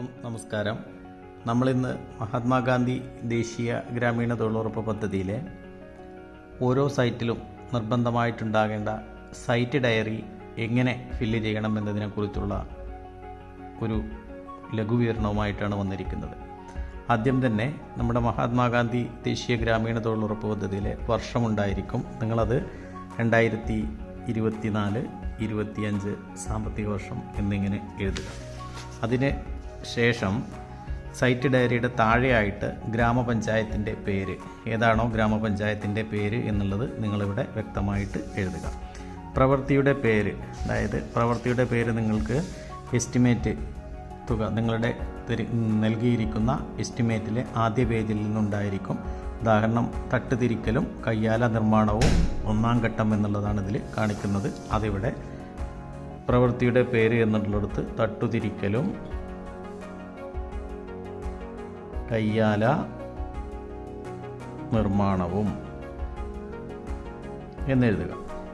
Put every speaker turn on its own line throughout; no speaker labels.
എല്ലാവർക്കും നമസ്കാരം. നമ്മളിന്ന് മഹാത്മാഗാന്ധി ദേശീയ ഗ്രാമീണ തൊഴിലുറപ്പ് പദ്ധതിയിലെ ഓരോ സൈറ്റിലും നിർബന്ധമായിട്ടുണ്ടാകേണ്ട സൈറ്റ് ഡയറി എങ്ങനെ ഫില്ല് ചെയ്യണം എന്നതിനെക്കുറിച്ചുള്ള ഒരു ലഘുവിവരണവുമായിട്ടാണ് വന്നിരിക്കുന്നത്. ആദ്യം തന്നെ നമ്മുടെ മഹാത്മാഗാന്ധി ദേശീയ ഗ്രാമീണ തൊഴിലുറപ്പ് പദ്ധതിയിലെ വർഷമുണ്ടായിരിക്കും. നിങ്ങളത് രണ്ടായിരത്തി ഇരുപത്തിനാല് ഇരുപത്തിയഞ്ച് സാമ്പത്തിക വർഷം എന്നിങ്ങനെ എഴുതുക. അതിന് ശേഷം സൈറ്റ് ഡയറിയുടെ താഴെയായിട്ട് ഗ്രാമപഞ്ചായത്തിന്റെ പേര്. ഏതാണോ ഗ്രാമപഞ്ചായത്തിന്റെ പേര് എന്നുള്ളത് നിങ്ങളിവിടെ വ്യക്തമായിട്ട് എഴുതുക. പ്രവൃത്തിയുടെ പേര്. അതായത് പ്രവൃത്തിയുടെ പേര് നിങ്ങൾക്ക് എസ്റ്റിമേറ്റ് തുക നിങ്ങളുടെ നൽകിയിരിക്കുന്ന എസ്റ്റിമേറ്റിലെ ആദ്യ പേജിൽ നിന്നുണ്ടായിരിക്കും. ഉദാഹരണം തട്ടുതിരിക്കലും കയ്യാല നിർമ്മാണവും ഒന്നാം ഘട്ടം എന്നുള്ളതാണ് ഇതിൽ കാണിക്കുന്നത്. അതിവിടെ പ്രവൃത്തിയുടെ പേര് എന്നുള്ളിടത്ത് തട്ടുതിരിക്കലും കയ്യാല നിർമ്മാണവും എന്നെഴുതുക.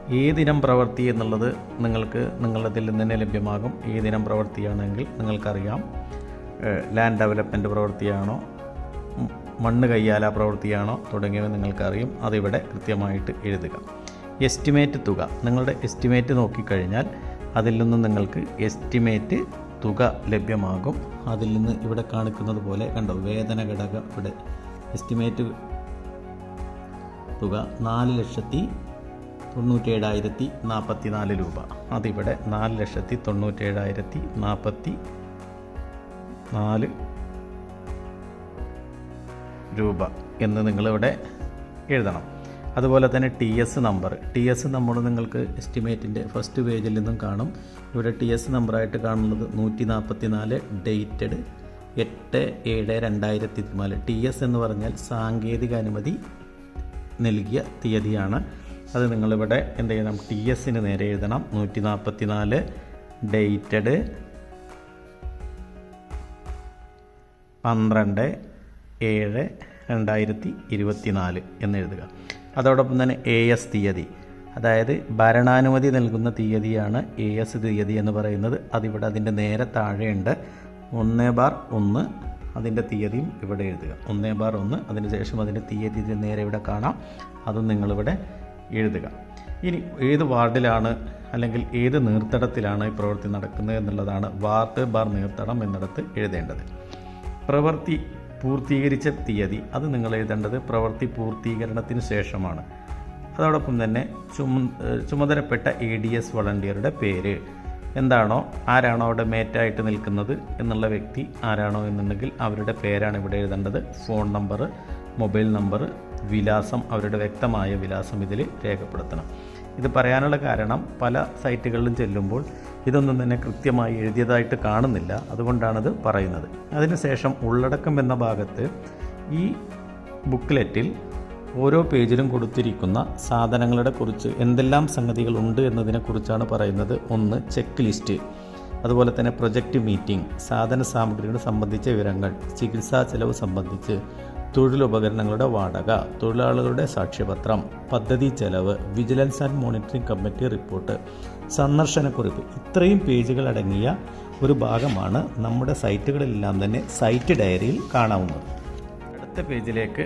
ഏതിനം പ്രവൃത്തി എന്നുള്ളത് നിങ്ങൾക്ക് നിങ്ങളുടെ നിന്ന് തന്നെ ലഭ്യമാകും. ഏതിനം പ്രവൃത്തിയാണെങ്കിൽ നിങ്ങൾക്കറിയാം ലാൻഡ് ഡെവലപ്മെന്റ് പ്രവൃത്തിയാണോ മണ്ണ് കയ്യാല പ്രവൃത്തിയാണോ തുടങ്ങിയവ നിങ്ങൾക്കറിയും. അതിവിടെ കൃത്യമായിട്ട് എഴുതുക. എസ്റ്റിമേറ്റ് തുക. നിങ്ങളുടെ എസ്റ്റിമേറ്റ് നോക്കിക്കഴിഞ്ഞാൽ അതിൽ നിന്ന് നിങ്ങൾക്ക് എസ്റ്റിമേറ്റ് തുക ലഭ്യമാകും. അതിൽ നിന്ന് ഇവിടെ കാണിക്കുന്നത് പോലെ കണ്ടോ വേതന ഘടകം ഇവിടെ എസ്റ്റിമേറ്റ് തുക നാല് ലക്ഷത്തി തൊണ്ണൂറ്റേഴായിരത്തി നാൽപ്പത്തി നാല് രൂപ. അതിവിടെ നാല് ലക്ഷത്തി തൊണ്ണൂറ്റേഴായിരത്തി നാൽപ്പത്തി നാല് രൂപ എന്ന് നിങ്ങളിവിടെ എഴുതണം. അതുപോലെ തന്നെ T S number T S number നിങ്ങൾക്ക് എസ്റ്റിമേറ്റിന്റെ ഫസ്റ്റ് പേജിൽ നിന്നും കാണും. ഇവിടെ ടി എസ് നമ്പറായിട്ട് കാണുന്നത് നൂറ്റി നാൽപ്പത്തി നാല് ഡേറ്റഡ് എട്ട് ഏഴ് രണ്ടായിരത്തി ഇരുപത്തിനാല് ടി എസ് എന്ന് പറഞ്ഞാൽ സാങ്കേതിക അനുമതി നൽകിയ തീയതിയാണ്. അത് നിങ്ങളിവിടെ എന്ത് ചെയ്യണം? ടി എസിന് നേരെ എഴുതണം. നൂറ്റി നാൽപ്പത്തി നാല് ഡേറ്റഡ് പന്ത്രണ്ട് ഏഴ് രണ്ടായിരത്തി ഇരുപത്തി നാല് എന്നെഴുതുക അതോടൊപ്പം തന്നെ എ എസ് തീയതി. അതായത് ഭരണാനുമതി നൽകുന്ന തീയതിയാണ് എ എസ് തീയതി എന്ന് പറയുന്നത്. അതിവിടെ അതിന്റെ നേരെ താഴെയുണ്ട്. ഒന്ന് ബാർ ഒന്ന് അതിന്റെ തീയതിയും ഇവിടെ എഴുതുക. ഒന്ന് ബാർ ഒന്ന് അതിന് ശേഷം അതിന്റെ തീയതി നേരെ ഇവിടെ കാണാം. അതും നിങ്ങളിവിടെ എഴുതുക. ഇനി ഏത് വാർഡിലാണ് അല്ലെങ്കിൽ ഏത് നീർത്തടത്തിലാണ് ഈ പ്രവൃത്തി നടക്കുന്നത് എന്നുള്ളതാണ് വാർഡ് ബാർ നീർത്തടം എന്നിടത്ത് എഴുതേണ്ടത്. പ്രവൃത്തി പൂർത്തീകരിച്ച തീയതി. അത് നിങ്ങൾ എഴുതേണ്ടത് പ്രവൃത്തി പൂർത്തീകരണത്തിന് ശേഷമാണ്. അതോടൊപ്പം തന്നെ ചുമ ചുമതലപ്പെട്ട എ ഡി എസ് വളണ്ടിയറുടെ പേര്. എന്താണോ ആരാണോ അവിടെ മേറ്റായിട്ട് നിൽക്കുന്നത് എന്നുള്ള വ്യക്തി ആരാണോ എന്നുണ്ടെങ്കിൽ അവരുടെ പേരാണ് ഇവിടെ എഴുതേണ്ടത്. ഫോൺ നമ്പർ മൊബൈൽ നമ്പർ വിലാസം അവരുടെ വ്യക്തമായ വിലാസം ഇതിൽ രേഖപ്പെടുത്തണം. ഇത് പറയാനുള്ള കാരണം പല സൈറ്റുകളിലും ചെല്ലുമ്പോൾ ഇതൊന്നും തന്നെ കൃത്യമായി എഴുതിയതായിട്ട് കാണുന്നില്ല. അതുകൊണ്ടാണത് പറയുന്നത്. അതിനുശേഷം ഉള്ളടക്കം എന്ന ഭാഗത്ത് ഈ ബുക്ക്ലെറ്റിൽ ഓരോ പേജിലും കൊടുത്തിരിക്കുന്ന സാധനങ്ങളുടെ കുറിച്ച് എന്തെല്ലാം സംഗതികളുണ്ട് എന്നതിനെക്കുറിച്ചാണ് പറയുന്നത്. ഒന്ന് ചെക്ക് ലിസ്റ്റ്. അതുപോലെ തന്നെ പ്രൊജക്റ്റ് മീറ്റിംഗ് സാധന സാമഗ്രികൾ സംബന്ധിച്ച വിവരങ്ങൾ ചികിത്സാ ചെലവ് സംബന്ധിച്ച് തൊഴിലുപകരണങ്ങളുടെ വാടക തൊഴിലാളികളുടെ സാക്ഷ്യപത്രം പദ്ധതി ചെലവ് vigilance and monitoring committee report. സന്ദർശനക്കുറിപ്പ്. ഇത്രയും പേജുകൾ അടങ്ങിയ ഒരു ഭാഗമാണ് നമ്മുടെ സൈറ്റുകളിലെല്ലാം തന്നെ സൈറ്റ് ഡയറിയിൽ കാണാവുന്നത്. അടുത്ത പേജിലേക്ക്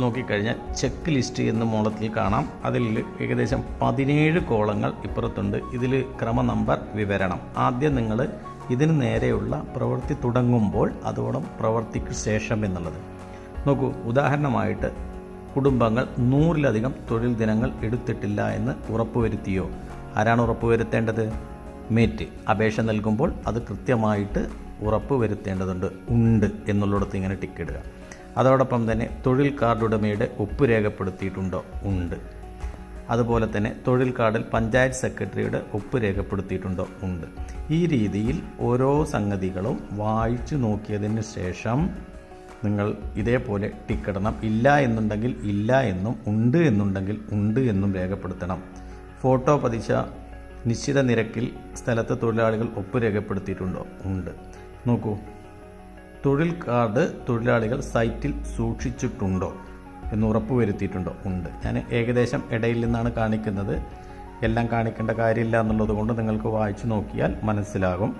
നോക്കിക്കഴിഞ്ഞാൽ ചെക്ക് ലിസ്റ്റ് എന്ന മോളത്തിൽ കാണാം. അതിൽ ഏകദേശം പതിനേഴ് കോളങ്ങൾ ഇപ്പുറത്തുണ്ട്. ഇതിൽ ക്രമ നമ്പർ വിവരണം. ആദ്യം നിങ്ങൾ ഇതിന് നേരെയുള്ള പ്രവൃത്തി തുടങ്ങുമ്പോൾ അതോടൊപ്പം പ്രവൃത്തിക്ക് ശേഷം എന്നുള്ളത്. നോക്കൂ ഉദാഹരണമായിട്ട് കുടുംബങ്ങൾ നൂറിലധികം തൊഴിൽ ദിനങ്ങൾ എടുത്തിട്ടില്ല എന്ന് ഉറപ്പുവരുത്തിയോ? ആരാണ് ഉറപ്പുവരുത്തേണ്ടത്? മേറ്റ് അപേക്ഷ നൽകുമ്പോൾ അത് കൃത്യമായിട്ട് ഉറപ്പ് വരുത്തേണ്ടതുണ്ട് ഉണ്ട് എന്നുള്ളിടത്ത് ഇങ്ങനെ ടിക്ക് ഇടുക. അതോടൊപ്പം തന്നെ തൊഴിൽ കാർഡ് ഉടമയുടെ ഒപ്പ് രേഖപ്പെടുത്തിയിട്ടുണ്ടോ? ഉണ്ട്. അതുപോലെ തന്നെ തൊഴിൽ കാർഡിൽ പഞ്ചായത്ത് സെക്രട്ടറിയുടെ ഒപ്പ് രേഖപ്പെടുത്തിയിട്ടുണ്ടോ? ഉണ്ട്. ഈ രീതിയിൽ ഓരോ സംഗതികളും വായിച്ചു നോക്കിയതിന് ശേഷം നിങ്ങൾ ഇതേപോലെ ടിക്കിടണം ഇല്ല എന്നുണ്ടെങ്കിൽ ഇല്ല എന്നും ഉണ്ട് എന്നുണ്ടെങ്കിൽ ഉണ്ട് എന്നും രേഖപ്പെടുത്തണം. ഫോട്ടോ പതിച്ച നിശ്ചിത നിരക്കിൽ സ്ഥലത്ത് തൊഴിലാളികൾ ഒപ്പ് രേഖപ്പെടുത്തിയിട്ടുണ്ടോ? ഉണ്ട്. നോക്കൂ. തൊഴിൽ കാർഡ് തൊഴിലാളികൾ സൈറ്റിൽ സൂക്ഷിച്ചിട്ടുണ്ടോ എന്ന് ഉറപ്പ് വരുത്തിയിട്ടുണ്ടോ ഉണ്ട്. ഞാൻ ഏകദേശം ഇടയിൽ നിന്നാണ് കാണിക്കുന്നത്. എല്ലാം കാണിക്കേണ്ട കാര്യമില്ല എന്നുള്ളത് കൊണ്ട് നിങ്ങൾക്ക് വായിച്ചു നോക്കിയാൽ മനസ്സിലാകും.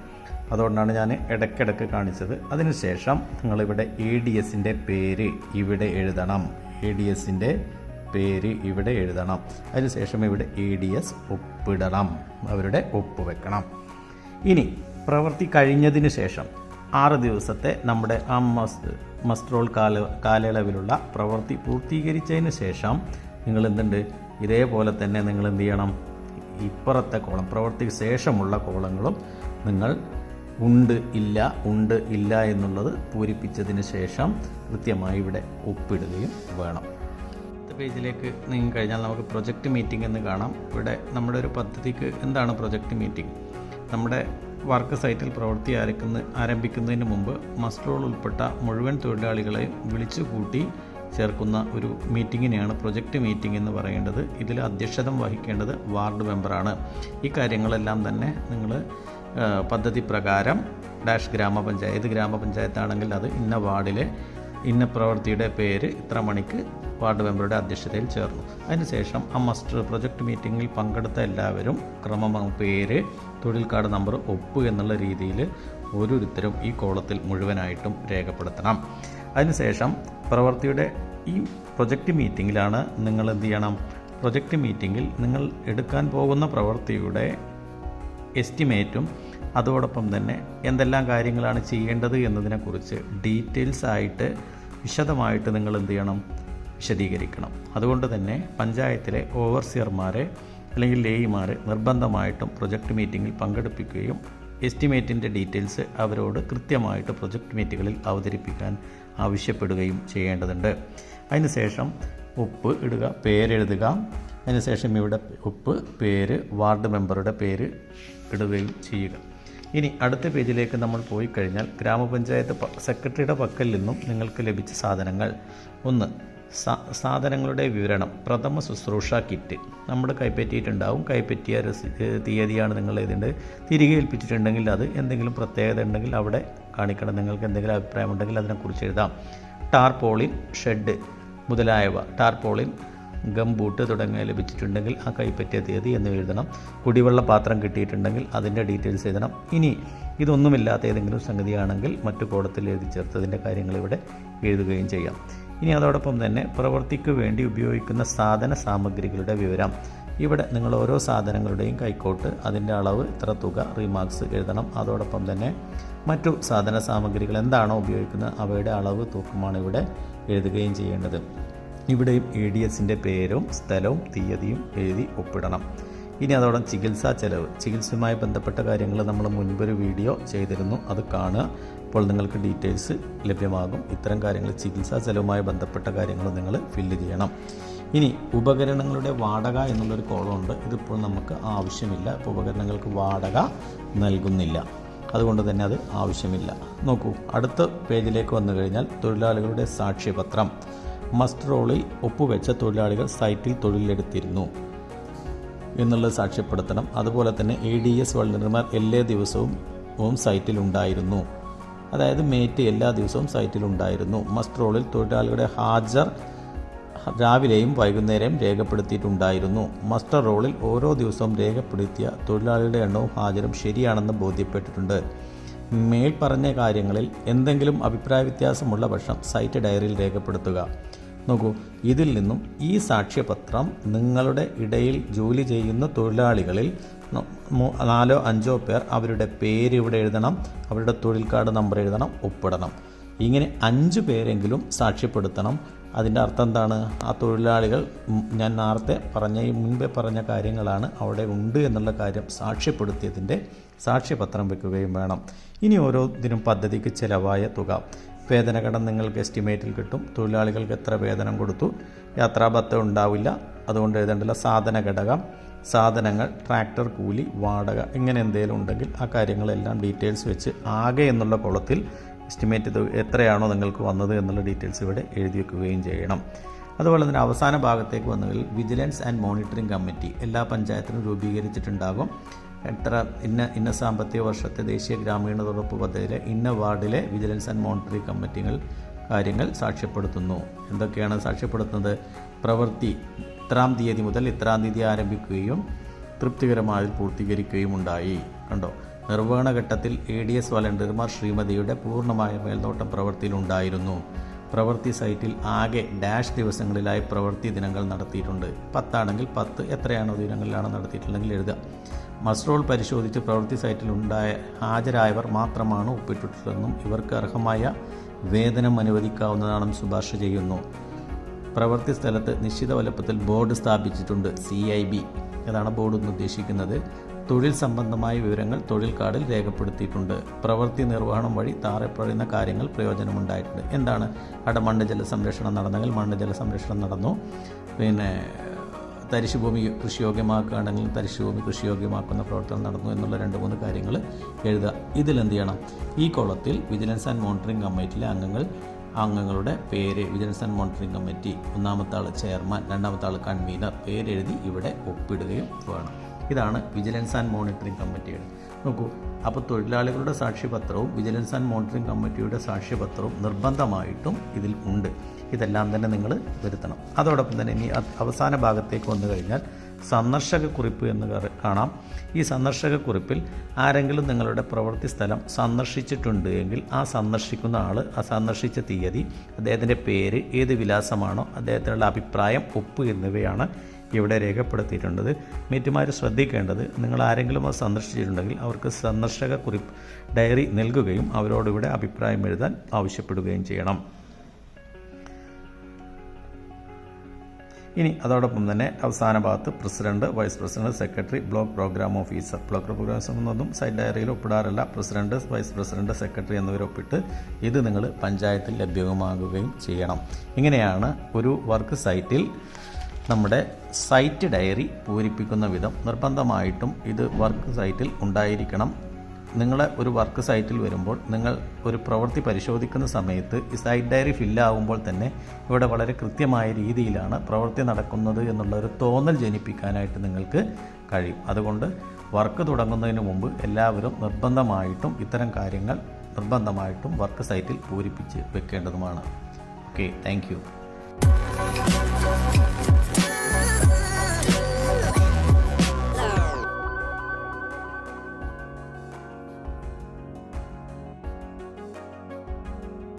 അതുകൊണ്ടാണ് ഞാൻ ഇടയ്ക്കിടയ്ക്ക് കാണിച്ചത്. അതിനുശേഷം നിങ്ങളിവിടെ എ ഡി എസിന്റെ പേര് ഇവിടെ എഴുതണം. എ ഡി എസിന്റെ പേര് ഇവിടെ എഴുതണം. അതിനുശേഷം ഇവിടെ എ ഡി എസ് ഒപ്പിടണം. അവരുടെ ഒപ്പ് വെക്കണം. ഇനി പ്രവൃത്തി കഴിഞ്ഞതിന് ശേഷം ആറ് ദിവസത്തെ നമ്മുടെ ആ മസ് മസ്ട്രോൾ കാല കാലയളവിലുള്ള പ്രവൃത്തി പൂർത്തീകരിച്ചതിന് ശേഷം നിങ്ങൾ എന്തുണ്ട് ഇതേപോലെ തന്നെ നിങ്ങൾ എന്ത് ചെയ്യണം ഇപ്പുറത്തെ കോളം പ്രവൃത്തിക്ക് ശേഷമുള്ള കോളങ്ങളും നിങ്ങൾ ഉണ്ട് ഇല്ല ഉണ്ട് ഇല്ല എന്നുള്ളത് പൂരിപ്പിച്ചതിന് ശേഷം കൃത്യമായി ഇവിടെ ഒപ്പിടുകയും വേണം. അടുത്ത പേജിലേക്ക് നീങ്ങി കഴിഞ്ഞാൽ നമുക്ക് പ്രൊജക്റ്റ് മീറ്റിംഗ് എന്ന് കാണാം. ഇവിടെ നമ്മുടെ ഒരു പദ്ധതിക്ക് എന്താണ് പ്രൊജക്റ്റ് മീറ്റിംഗ്? നമ്മുടെ വർക്ക് സൈറ്റിൽ പ്രവൃത്തി ആരംഭിക്കുന്ന ആരംഭിക്കുന്നതിന് മുമ്പ് മസ്റ്ററോൾ ഉൾപ്പെട്ട മുഴുവൻ തൊഴിലാളികളെയും വിളിച്ചു കൂട്ടി ചേർക്കുന്ന ഒരു മീറ്റിങ്ങിനെയാണ് പ്രൊജക്റ്റ് മീറ്റിംഗ് എന്ന് പറയേണ്ടത്. ഇതിൽ അധ്യക്ഷത വഹിക്കേണ്ടത് വാർഡ് മെമ്പറാണ്. ഈ കാര്യങ്ങളെല്ലാം തന്നെ നിങ്ങൾ പദ്ധതി പ്രകാരം ഡാഷ് ഗ്രാമപഞ്ചായത്ത് ഗ്രാമപഞ്ചായത്താണെങ്കിൽ അത് ഇന്ന വാർഡിലെ ഇന്ന പ്രവൃത്തിയുടെ പേര് ഇത്ര മണിക്ക് വാർഡ് മെമ്പറുടെ അധ്യക്ഷതയിൽ ചേർന്നു. അതിനുശേഷം ആ മസ്റ്റർ പ്രൊജക്ട് മീറ്റിങ്ങിൽ പങ്കെടുത്ത എല്ലാവരും ക്രമം പേര് തൊഴിൽ കാർഡ് നമ്പർ ഒപ്പ് എന്നുള്ള രീതിയിൽ ഓരോരുത്തരും ഈ കോളത്തിൽ മുഴുവനായിട്ടും രേഖപ്പെടുത്തണം. അതിനുശേഷം പ്രവൃത്തിയുടെ ഈ പ്രൊജക്റ്റ് മീറ്റിങ്ങിലാണ് നിങ്ങൾ എന്ത് ചെയ്യണം? പ്രൊജക്റ്റ് മീറ്റിങ്ങിൽ നിങ്ങൾ എടുക്കാൻ പോകുന്ന പ്രവൃത്തിയുടെ എസ്റ്റിമേറ്റും അതോടൊപ്പം തന്നെ എന്തെല്ലാം കാര്യങ്ങളാണ് ചെയ്യേണ്ടത് എന്നതിനെക്കുറിച്ച് ഡീറ്റെയിൽസ് ആയിട്ട് വിശദമായിട്ട് നിങ്ങൾ എന്ത് ചെയ്യണം? വിശദീകരിക്കണം. അതുകൊണ്ട് തന്നെ പഞ്ചായത്തിലെ ഓവർസിയർമാരെ അല്ലെങ്കിൽ ലേയിമാർ നിർബന്ധമായിട്ടും പ്രൊജക്റ്റ് മീറ്റിങ്ങിൽ പങ്കെടുപ്പിക്കുകയും എസ്റ്റിമേറ്റിന്റെ ഡീറ്റെയിൽസ് അവരോട് കൃത്യമായിട്ട് പ്രൊജക്റ്റ് മീറ്റുകളിൽ അവതരിപ്പിക്കാൻ ആവശ്യപ്പെടുകയും ചെയ്യേണ്ടതുണ്ട്. അതിനുശേഷം ഉപ്പ് ഇടുക പേരെഴുതുക. അതിനുശേഷം ഇവിടെ ഉപ്പ് പേര് വാർഡ് മെമ്പറുടെ പേര് ഇടുകയും ചെയ്യുക. ഇനി അടുത്ത പേജിലേക്ക് നമ്മൾ പോയി കഴിഞ്ഞാൽ ഗ്രാമപഞ്ചായത്ത് സെക്രട്ടറിയുടെ പക്കൽ നിന്നും നിങ്ങൾക്ക് ലഭിച്ച സാധനങ്ങൾ. ഒന്ന് സാധനങ്ങളുടെ വിവരണം പ്രഥമ ശുശ്രൂഷ കിറ്റ്. നമ്മൾ കൈപ്പറ്റിയിട്ടുണ്ടാവും. കൈപ്പറ്റിയ തീയതിയാണ് നിങ്ങൾ ഇതിന്റെ തിരികെ ഏൽപ്പിച്ചിട്ടുണ്ടെങ്കിൽ അത് എന്തെങ്കിലും പ്രത്യേകത ഉണ്ടെങ്കിൽ അവിടെ കാണിക്കണം. നിങ്ങൾക്ക് എന്തെങ്കിലും അഭിപ്രായം ഉണ്ടെങ്കിൽ അതിനെക്കുറിച്ച് എഴുതാം. ടാർപോളിൻ ഷെഡ് മുതലായവ. ടാർപോളിൻ ഗംബൂട്ട് തുടങ്ങിയ ലഭിച്ചിട്ടുണ്ടെങ്കിൽ ആ കൈപ്പറ്റിയ തീയതി എന്ന് എഴുതണം. കുടിവെള്ള പാത്രം കിട്ടിയിട്ടുണ്ടെങ്കിൽ അതിന്റെ ഡീറ്റെയിൽസ് എഴുതണം. ഇനി ഇതൊന്നുമില്ലാത്ത ഏതെങ്കിലും സംഗതിയാണെങ്കിൽ മറ്റു കോടത്തിൽ എഴുതി ചേർത്തതിന്റെ കാര്യങ്ങൾ ഇവിടെ എഴുതുകയും ചെയ്യാം. ഇനി അതോടൊപ്പം തന്നെ പ്രവൃത്തിക്ക് വേണ്ടി ഉപയോഗിക്കുന്ന സാധന സാമഗ്രികളുടെ വിവരം. ഇവിടെ നിങ്ങൾ ഓരോ സാധനങ്ങളുടെയും കൈക്കോട്ട് അതിന്റെ അളവ് ഇത്ര തുക റിമാർക്സ് എഴുതണം. അതോടൊപ്പം തന്നെ മറ്റു സാധന സാമഗ്രികൾ എന്താണോ ഉപയോഗിക്കുന്നത് അവയുടെ അളവ് തൂക്കമാണ് ഇവിടെ എഴുതുകയും ചെയ്യേണ്ടത്. ഇവിടെയും എ ഡി എസിന്റെ പേരും സ്ഥലവും തീയതിയും എഴുതി ഒപ്പിടണം. ഇനി അതോടെ ചികിത്സാ ചെലവ്. ചികിത്സയുമായി ബന്ധപ്പെട്ട കാര്യങ്ങൾ നമ്മൾ മുൻപൊരു വീഡിയോ ചെയ്തിരുന്നു. അത് കാണുക. അപ്പോൾ നിങ്ങൾക്ക് ഡീറ്റെയിൽസ് ലഭ്യമാകും. ഇത്തരം കാര്യങ്ങൾ ചികിത്സാ ചെലവുമായി ബന്ധപ്പെട്ട കാര്യങ്ങൾ നിങ്ങൾ ഫില്ല് ചെയ്യണം. ഇനി ഉപകരണങ്ങളുടെ വാടക എന്നുള്ളൊരു കോളമുണ്ട് ഇതിപ്പോൾ നമുക്ക് ആവശ്യമില്ല. ഇപ്പോൾ ഉപകരണങ്ങൾക്ക് വാടക നൽകുന്നില്ല. അതുകൊണ്ട് തന്നെ അത് ആവശ്യമില്ല. നോക്കൂ അടുത്ത പേജിലേക്ക് വന്നു കഴിഞ്ഞാൽ തൊഴിലാളികളുടെ സാക്ഷ്യപത്രം. മസ്റ്റ് റോളിൽ ഒപ്പുവെച്ച തൊഴിലാളികൾ സൈറ്റിൽ തൊഴിലെടുത്തിരുന്നു. എന്നുള്ളത് സാക്ഷ്യപ്പെടുത്തണം. അതുപോലെ തന്നെ എ ഡി എസ് വളണ്ടിയർമാർ എല്ലാ ദിവസവും സൈറ്റിലുണ്ടായിരുന്നു അതായത് മേറ്റ് എല്ലാ ദിവസവും സൈറ്റിലുണ്ടായിരുന്നു മസ്റ്റ് റോളിൽ തൊഴിലാളികളുടെ ഹാജർ രാവിലെയും വൈകുന്നേരവും രേഖപ്പെടുത്തിയിട്ടുണ്ടായിരുന്നു. മസ്റ്റർ റോളിൽ ഓരോ ദിവസവും രേഖപ്പെടുത്തിയ തൊഴിലാളികളുടെ എണ്ണവും ഹാജരും ശരിയാണെന്ന് ബോധ്യപ്പെട്ടിട്ടുണ്ട്. മേൽ പറഞ്ഞ കാര്യങ്ങളിൽ എന്തെങ്കിലും അഭിപ്രായ വ്യത്യാസമുള്ള പക്ഷം സൈറ്റ് ഡയറിയിൽ രേഖപ്പെടുത്തുക. നോക്കൂ ഇതിൽ നിന്നും ഈ സാക്ഷ്യപത്രം നിങ്ങളുടെ ഇടയിൽ ജോലി ചെയ്യുന്ന തൊഴിലാളികളിൽ നാലോ അഞ്ചോ പേർ അവരുടെ പേര് ഇവിടെ എഴുതണം അവരുടെ തൊഴിൽ കാർഡ് നമ്പർ എഴുതണം ഒപ്പിടണം. ഇങ്ങനെ അഞ്ച് പേരെങ്കിലും സാക്ഷ്യപ്പെടുത്തണം. അതിന്റെ അർത്ഥം എന്താണ്? ആ തൊഴിലാളികൾ ഞാൻ നേരത്തെ പറഞ്ഞ ഈ മുൻപേ പറഞ്ഞ കാര്യങ്ങളാണ് അവിടെ ഉണ്ട് എന്നുള്ള കാര്യം സാക്ഷ്യപ്പെടുത്തിയതിന്റെ സാക്ഷ്യപത്രം വെക്കുകയും വേണം. ഇനി ഓരോ ദിനം പദ്ധതിക്ക് ചിലവായ തുക. വേതനഘടം നിങ്ങൾക്ക് എസ്റ്റിമേറ്റിൽ കിട്ടും. തൊഴിലാളികൾക്ക് എത്ര വേതനം കൊടുത്തു? യാത്രാബത്ത ഉണ്ടാവില്ല. അതുകൊണ്ട് എഴുതേണ്ടില്ല സാധന ഘടകം സാധനങ്ങൾ ട്രാക്ടർ കൂലി വാടക ഇങ്ങനെ എന്തെങ്കിലും ഉണ്ടെങ്കിൽ ആ കാര്യങ്ങളെല്ലാം ഡീറ്റെയിൽസ് വെച്ച് ആകെ എന്നുള്ള കുളത്തിൽ എസ്റ്റിമേറ്റ് എത്രയാണോ നിങ്ങൾക്ക് വന്നത് എന്നുള്ള ഡീറ്റെയിൽസ് ഇവിടെ എഴുതി വെക്കുകയും ചെയ്യണം. അതുപോലെ തന്നെ അവസാന ഭാഗത്തേക്ക് വന്നതിൽ വിജിലൻസ് ആൻഡ് മോണിറ്ററിംഗ് കമ്മിറ്റി എല്ലാ പഞ്ചായത്തിനും രൂപീകരിച്ചിട്ടുണ്ടാകും. എത്ര ഇന്ന ഇന്ന സാമ്പത്തിക വർഷത്തെ ദേശീയ ഗ്രാമീണ വകുപ്പ് പദ്ധതിയിലെ ഇന്ന വാർഡിലെ വിജിലൻസ് ആൻഡ് മോണിറ്ററി കമ്മിറ്റികൾ കാര്യങ്ങൾ സാക്ഷ്യപ്പെടുത്തുന്നു. എന്തൊക്കെയാണ് സാക്ഷ്യപ്പെടുത്തുന്നത്? പ്രവൃത്തി ഇത്രാം തീയതി മുതൽ ഇത്രാം തീയതി ആരംഭിക്കുകയും തൃപ്തികരമായി പൂർത്തീകരിക്കുകയും ഉണ്ടായി. കണ്ടോ? നിർവഹണ ഘട്ടത്തിൽ എ ഡി എസ് വളണ്ടിയർമാർ ശ്രീമതിയുടെ പൂർണമായ മേൽനോട്ടം പ്രവൃത്തിയിലുണ്ടായിരുന്നു. പ്രവൃത്തി സൈറ്റിൽ ആകെ ഡാഷ് ദിവസങ്ങളിലായി പ്രവൃത്തി ദിനങ്ങൾ നടത്തിയിട്ടുണ്ട്. പത്താണെങ്കിൽ പത്ത് എത്രയാണോ ദിനങ്ങളിലാണ് നടത്തിയിട്ടുണ്ടെങ്കിൽ എഴുതുക. മസ്ട്രോൾ പരിശോധിച്ച് പ്രവൃത്തി സൈറ്റിൽ ഉണ്ടായ ഹാജരായവർ മാത്രമാണ് ഒപ്പിട്ടിട്ടുള്ളതെന്നും ഇവർക്ക് അർഹമായ വേതനം അനുവദിക്കാവുന്നതാണെന്നും ശുപാർശ ചെയ്യുന്നു. പ്രവൃത്തി സ്ഥലത്ത് നിശ്ചിത വലുപ്പത്തിൽ ബോർഡ് സ്ഥാപിച്ചിട്ടുണ്ട് സി ഐ ബി. അതാണ് ബോർഡ് എന്ന് ഉദ്ദേശിക്കുന്നത്. തൊഴിൽ സംബന്ധമായ വിവരങ്ങൾ തൊഴിൽ കാർഡിൽ രേഖപ്പെടുത്തിയിട്ടുണ്ട്. പ്രവൃത്തി നിർവഹണം വഴി പറയുന്ന കാര്യങ്ങൾ പ്രയോജനമുണ്ടായിട്ടുണ്ട്. എന്താണ്? അവിടെ മണ്ണ് ജല സംരക്ഷണം നടന്നെങ്കിൽ മണ്ണ് ജല സംരക്ഷണം നടന്നു. പിന്നെ തരിശുഭൂമി കൃഷിയോഗ്യമാക്കുകയാണെങ്കിൽ തരിശുഭൂമി കൃഷിയോഗ്യമാക്കുന്ന പ്രവർത്തനം നടന്നു എന്നുള്ള രണ്ട് മൂന്ന് കാര്യങ്ങൾ എഴുതുക. ഇതിലെന്ത് ചെയ്യണം? ഈ കോളത്തിൽ വിജിലൻസ് ആൻഡ് മോണിറ്ററിംഗ് കമ്മിറ്റിയിലെ അംഗങ്ങൾ അംഗങ്ങളുടെ പേര് വിജിലൻസ് ആൻഡ് മോണിറ്ററിംഗ് കമ്മിറ്റി ഒന്നാമത്തെ ആൾ ചെയർമാൻ രണ്ടാമത്തെ ആൾ കൺവീനർ പേരെഴുതി ഇവിടെ ഒപ്പിടുകയും വേണം. ഇതാണ് വിജിലൻസ് ആൻഡ് മോണിറ്ററിംഗ് കമ്മിറ്റിയുടെ നോക്കൂ അപ്പോൾ തൊഴിലാളികളുടെ സാക്ഷ്യപത്രവും വിജിലൻസ് ആൻഡ് മോണിറ്ററിംഗ് കമ്മിറ്റിയുടെ സാക്ഷ്യപത്രവും നിർബന്ധമായിട്ടും ഇതിൽ ഉണ്ട്. ഇതെല്ലാം തന്നെ നിങ്ങൾ വരുത്തണം. അതോടൊപ്പം തന്നെ ഇനി അവസാന ഭാഗത്തേക്ക് വന്നു കഴിഞ്ഞാൽ സന്ദർശക കുറിപ്പ് എന്ന് കാണാം. ഈ സന്ദർശക കുറിപ്പിൽ ആരെങ്കിലും നിങ്ങളുടെ പ്രവൃത്തി സ്ഥലം സന്ദർശിച്ചിട്ടുണ്ട് എങ്കിൽ ആ സന്ദർശിക്കുന്ന ആൾ ആ സന്ദർശിച്ച തീയതി അദ്ദേഹത്തിന്റെ പേര് ഏത് വിലാസമാണോ അദ്ദേഹത്തിനുള്ള അഭിപ്രായം ഒപ്പ് എന്നിവയാണ് ഇവിടെ രേഖപ്പെടുത്തിയിട്ടുള്ളത്. മീറ്റുമാർ ശ്രദ്ധിക്കേണ്ടത് നിങ്ങൾ ആരെങ്കിലും അത് സന്ദർശിച്ചിട്ടുണ്ടെങ്കിൽ അവർക്ക് സന്ദർശക കുറിപ്പ് ഡയറി നൽകുകയും അവരോട് ഇവിടെ അഭിപ്രായം എഴുതാൻ ആവശ്യപ്പെടുകയും ചെയ്യണം. ഇനി അതോടൊപ്പം തന്നെ അവസാന ഭാഗത്ത് president vice president secretary block program officer. Block program എന്നൊന്നും സൈറ്റ് ഡയറിയിൽ ഒപ്പിടാറില്ല. പ്രസിഡന്റ് വൈസ് പ്രസിഡന്റ് സെക്രട്ടറി എന്നിവരൊപ്പിട്ട് ഇത് നിങ്ങൾ പഞ്ചായത്തിൽ ലഭ്യമാകുകയും ചെയ്യണം. ഇങ്ങനെയാണ് ഒരു വർക്ക് സൈറ്റിൽ നമ്മുടെ സൈറ്റ് ഡയറി പൂരിപ്പിക്കുന്ന വിധം നിർബന്ധമായിട്ടും ഇത് വർക്ക് സൈറ്റിൽ ഉണ്ടായിരിക്കണം. നിങ്ങൾ ഒരു വർക്ക് സൈറ്റിൽ വരുമ്പോൾ നിങ്ങൾ ഒരു പ്രവൃത്തി പരിശോധിക്കുന്ന സമയത്ത് ഈ സൈറ്റ് ഡയറി ഫില്ലാകുമ്പോൾ തന്നെ ഇവിടെ വളരെ കൃത്യമായ രീതിയിലാണ് പ്രവൃത്തി നടക്കുന്നത് എന്നുള്ള ഒരു തോന്നൽ ജനിപ്പിക്കാനായിട്ട് നിങ്ങൾക്ക് കഴിയും. അതുകൊണ്ട് വർക്ക് തുടങ്ങുന്നതിന് മുമ്പ് എല്ലാവരും നിർബന്ധമായിട്ടും ഇത്തരം കാര്യങ്ങൾ നിർബന്ധമായിട്ടും വർക്ക് സൈറ്റിൽ പൂരിപ്പിച്ച് വെക്കേണ്ടതുമാണ്. Okay thank